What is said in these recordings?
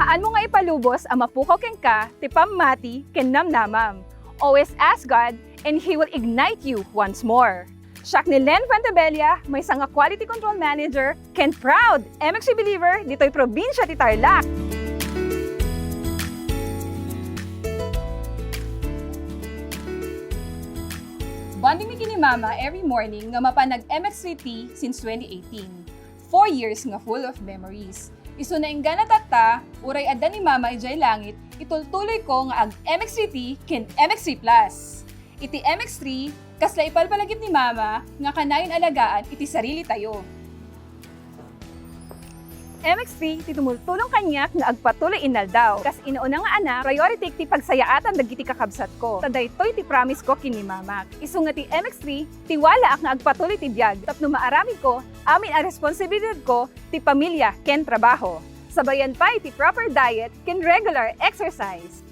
Haan mo nga ipalubos ang mapukaw ka, ti pamati ken namnamam. Always ask God and He will ignite you once more. Siya ni Len Fuentebella, may sanga quality control manager, ken proud MXC believer dito'y probinsya ti Tarlac. Bonding mi kini mama every morning nga mapanag MX3T since 2018. Four years nga full of memories. Iso na ingga na tata, uray adda ni mama ijay langit, itultuloy ko nga ag MX3T ken MX3 Plus. Iti MX3, kasla ipalpalagip ni mama nga kanayon alagaan iti sarili tayo. MX3, ti tumultulong kanyak nga agpatuloy inal daw. Kas inauna nga ana, priority ti pagsayaatan dagiti kakabsat ko. Taday toy ti promise ko kini mamak. Isu nga ti MX3, tiwala ak nga agpatuloy ti biyag. Tapno maarami ko, amin ang responsibilidad ko ti pamilya ken trabaho. Sabayan pa iti proper diet ken regular exercise.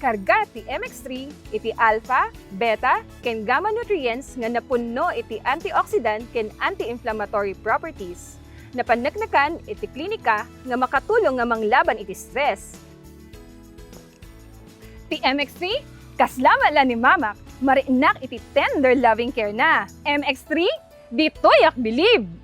Karga ti MX3 iti alpha, beta, ken gamma nutrients nga napunno iti antioxidant ken anti-inflammatory properties napanagnakan iti klinika nga makatulong nga manglaban iti stress. Ti MX3, kaslama la ni Mamak, mariinak iti tender loving care na. MX3, dito'y ak believe!